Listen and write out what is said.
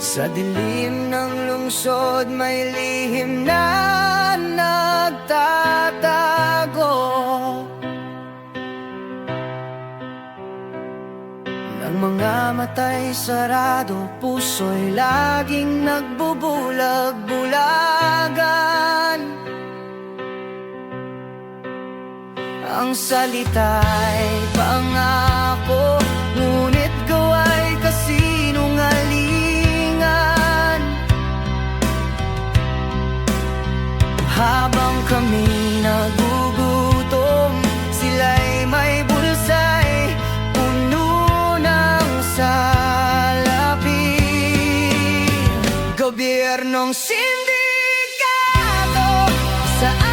Sa dilim ng lungsod may lihim na nagtatago. Ng mga matay sarado, puso'y laging nagbubulag-bulagan. Ang salita'y pangarap Habang kami nagugutom Sila'y may bulsa'y puno ng salapi. Gobyernong sindikato sa